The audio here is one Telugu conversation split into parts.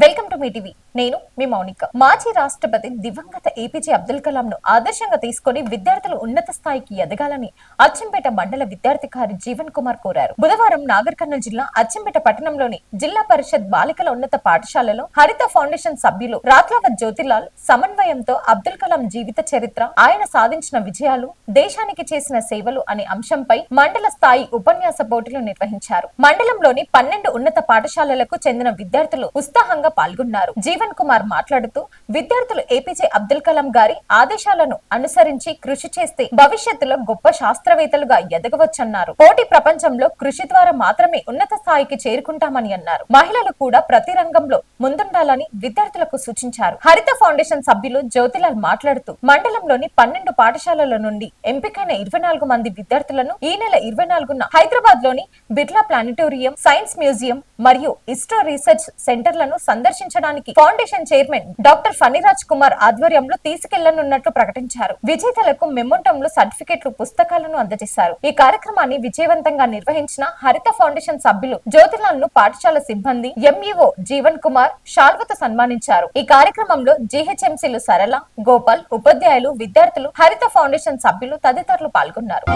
Welcome to me TV. నేను మీ మౌనిక. మాజీ రాష్ట్రపతి దివంగత ఏపీజే అబ్దుల్ కలాం ను ఆదర్శంగా తీసుకొని విద్యార్థులు ఉన్నత స్థాయికి ఎదగాలని అచ్చంపేట మండల విద్యార్థికారి జీవన్ కుమార్ కోరారు. బుధవారం నాగర్ కర్నూలు జిల్లా అచ్చంపేట పట్టణంలోని జిల్లా పరిషత్ బాలికల ఉన్నత పాఠశాలలో హరిత ఫౌండేషన్ సభ్యులు రాట్లవత్ జ్యోతిలాల్ సమన్వయంతో అబ్దుల్ కలాం జీవిత చరిత్ర ఆయన సాధించిన విజయాలు దేశానికి చేసిన సేవలు అనే అంశంపై మండల స్థాయి ఉపన్యాస పోటీలు నిర్వహించారు. మండలంలోని పన్నెండు ఉన్నత పాఠశాలలకు చెందిన విద్యార్థులు ఉత్సాహంగా పాల్గొన్నారు. జీవన్ కుమార్ మాట్లాడుతూ విద్యార్థులు ఏపీజే అబ్దుల్ కలాం గారి ఆదేశాలను అనుసరించి కృషి చేస్తే భవిష్యత్తులో గొప్ప శాస్త్రవేత్తలుగా ఎదగవచ్చన్నారు. పోటీ ప్రపంచంలో కృషి ద్వారా మాత్రమే ఉన్నత స్థాయికి చేరుకుంటామని అన్నారు. మహిళలు కూడా ప్రతి రంగంలో ముందుండాలని విద్యార్థులకు సూచించారు. హరిత ఫౌండేషన్ సభ్యులు జ్యోతిలాల్ మాట్లాడుతూ మండలంలోని పన్నెండు పాఠశాలల నుండి ఎంపికైన ఇరవై నాలుగు మంది విద్యార్థులను ఈ నెల ఇరవై నాలుగున హైదరాబాద్లోని బిర్లా ప్లానిటోరియం సైన్స్ మ్యూజియం మరియు ఇస్రో రీసెర్చ్ సెంటర్లను సందర్శించడానికి foundation chairman doctor Phaniraj Kumar ఆధ్వర్యంలో తీసుకెళ్ళనున్నట్లు ప్రకటించారు. విజేతలకు మెమోంటంలు సర్టిఫికెట్లు పుస్తకాలను అందజేశారు. ఈ కార్యక్రమాన్ని విజయవంతంగా నిర్వహించిన హరిత ఫౌండేషన్ సభ్యులు జ్యోతిలాల్ను పాఠశాల సిబ్బంది ఎంఈఓ జీవన్ కుమార్ షాల్వతో సన్మానించారు. ఈ కార్యక్రమంలో జీహెచ్ఎంసీలు సరళ గోపాల్ ఉపాధ్యాయులు విద్యార్థులు హరిత ఫౌండేషన్ సభ్యులు తదితరులు పాల్గొన్నారు.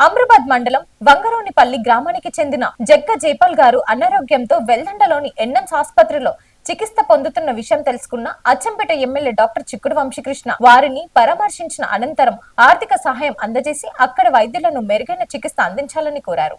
అమ్రాబాద్ మండలం వంగరోనిపల్లి గ్రామానికి చెందిన జగ్గ జైపాల్ గారు అనారోగ్యంతో వెల్దండలోని ఎన్ఎంస్ ఆసుపత్రిలో చికిత్స పొందుతున్న విషయం తెలుసుకున్న అచ్చంపేట ఎమ్మెల్యే డాక్టర్ చిక్కుడు వంశీకృష్ణ వారిని పరామర్శించిన అనంతరం ఆర్థిక సహాయం అందజేసి అక్కడ వైద్యులను మెరుగైన చికిత్స అందించాలని కోరారు.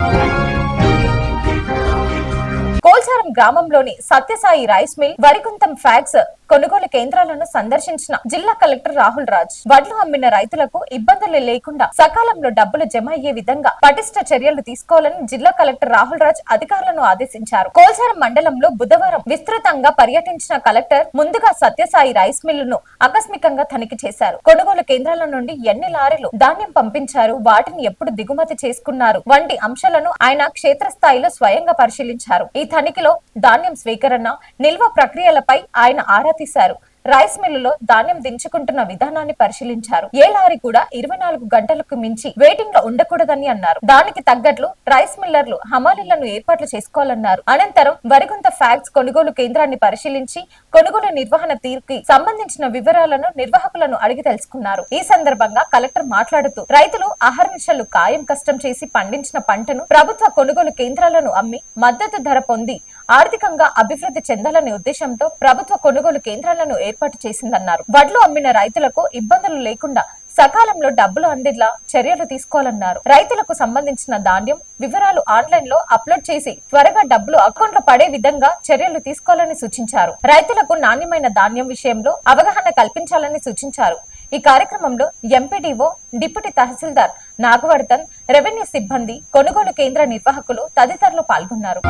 కోల్సారం గ్రామంలోని సత్యసాయి రైస్ మిల్ వరికుంతం ఫ్యాక్స్ కొనుగోలు కేంద్రాలను సందర్శించిన జిల్లా కలెక్టర్ రాహుల్ రాజ్ వడ్లు అమ్మిన రైతులకు ఇబ్బందులు లేకుండా సకాలంలో డబ్బులు జమ అయ్యే విధంగా పటిష్ట చర్యలు తీసుకోవాలని జిల్లా కలెక్టర్ రాహుల్ రాజ్ అధికారులను ఆదేశించారు. కోల్సారం మండలంలో బుధవారం విస్తృతంగా పర్యటించిన కలెక్టర్ ముందుగా సత్యసాయి రైస్ మిల్లును ఆకస్మికంగా తనిఖీ చేశారు. కొనుగోలు కేంద్రాల నుండి ఎన్ని లారీలు ధాన్యం పంపించారు వాటిని ఎప్పుడు దిగుమతి చేసుకున్నారు వంటి అంశాలను ఆయన క్షేత్రస్థాయిలో స్వయంగా పరిశీలించారు. ఈ తనిఖీలో ధాన్యం స్వీకరణ నిల్వ ప్రక్రియలపై ఆయన ఆరా తీశారు రైస్ మిల్లులో ధాన్యం దించుకుంటున్న విధానాన్ని పరిశీలించారు. ఏ లారీ కూడా ఇరవై నాలుగు గంటలకు మించి వెయిటింగ్లో ఉండకూడదని అన్నారు. దానికి తగ్గట్లు రైస్ మిల్లర్లు హమాలీలను ఏర్పాట్లు చేసుకోవాలన్నారు. అనంతరం వరిగుంత ఫ్యాక్స్ కొనుగోలు కేంద్రాన్ని పరిశీలించి కొనుగోలు నిర్వహణ తీరుకి సంబంధించిన వివరాలను నిర్వాహకులను అడిగి తెలుసుకున్నారు. ఈ సందర్భంగా కలెక్టర్ మాట్లాడుతూ రైతులు అహర్నిశలు ఖాయం కష్టం చేసి పండించిన పంటను ప్రభుత్వ కొనుగోలు కేంద్రాలను అమ్మి మద్దతు ధర పొంది ఆర్థికంగా అభివృద్ధి చెందాలనే ఉద్దేశంతో ప్రభుత్వ కొనుగోలు కేంద్రాలను ఏర్పాటు చేసిందన్నారు. వడ్లు అమ్మిన రైతులకు ఇబ్బందులు లేకుండా సకాలంలో డబ్బులు అందేలా చర్యలు తీసుకోవాలన్నారు. రైతులకు సంబంధించిన ధాన్యం వివరాలు ఆన్లైన్లో అప్లోడ్ చేసి త్వరగా డబ్బులు అకౌంట్లో పడే విధంగా చర్యలు తీసుకోవాలని సూచించారు. రైతులకు నాణ్యమైన ధాన్యం విషయంలో అవగాహన కల్పించాలని సూచించారు. ఈ కార్యక్రమంలో ఎంపీడీఓ డిప్యూటీ తహసీల్దార్ నాగవర్ధన్ రెవెన్యూ సిబ్బంది కొనుగోలు కేంద్ర నిర్వాహకులు తదితరులు పాల్గొన్నారు.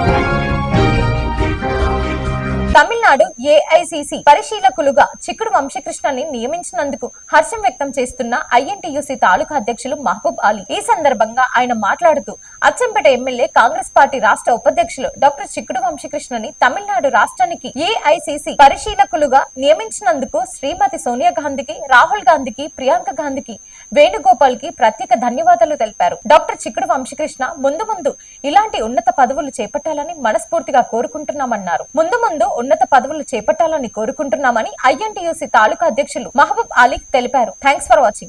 ఏఐసిసి పరిశీలకులుగా చిక్కుడు వంశకృష్ణని నియమించినందుకు హర్షం వ్యక్తం చేస్తున్న ఐఎన్టీయూసీ తాలూకా అధ్యక్షులు మహబూబ్ అలీ. ఈ సందర్భంగా ఆయన మాట్లాడుతూ అచ్చంపేట ఎమ్మెల్యే కాంగ్రెస్ పార్టీ రాష్ట్ర ఉపాధ్యక్షులు డాక్టర్ చిక్కుడు వంశకృష్ణని తమిళనాడు రాష్ట్రానికి ఏఐసిసి పరిశీలకులుగా నియమించినందుకు శ్రీమతి సోనియా గాంధీకి రాహుల్ గాంధీకి ప్రియాంక గాంధీకి వేణుగోపాల్కి ప్రత్యేక ధన్యవాదాలు తెలిపారు. డాక్టర్ చిక్కుడు వంశీకృష్ణ ముందు ముందు ఇలాంటి ఉన్నత పదవులు చేపట్టాలని మనస్ఫూర్తిగా కోరుకుంటున్నామన్నారు. ముందు ముందు ఉన్నత పదవులు చేపట్టాలని కోరుకుంటున్నామని ఐఎన్టీయూసీ తాలూకా అధ్యక్షులు మహబూబ్ అలీ తెలిపారు. Thanks for watching.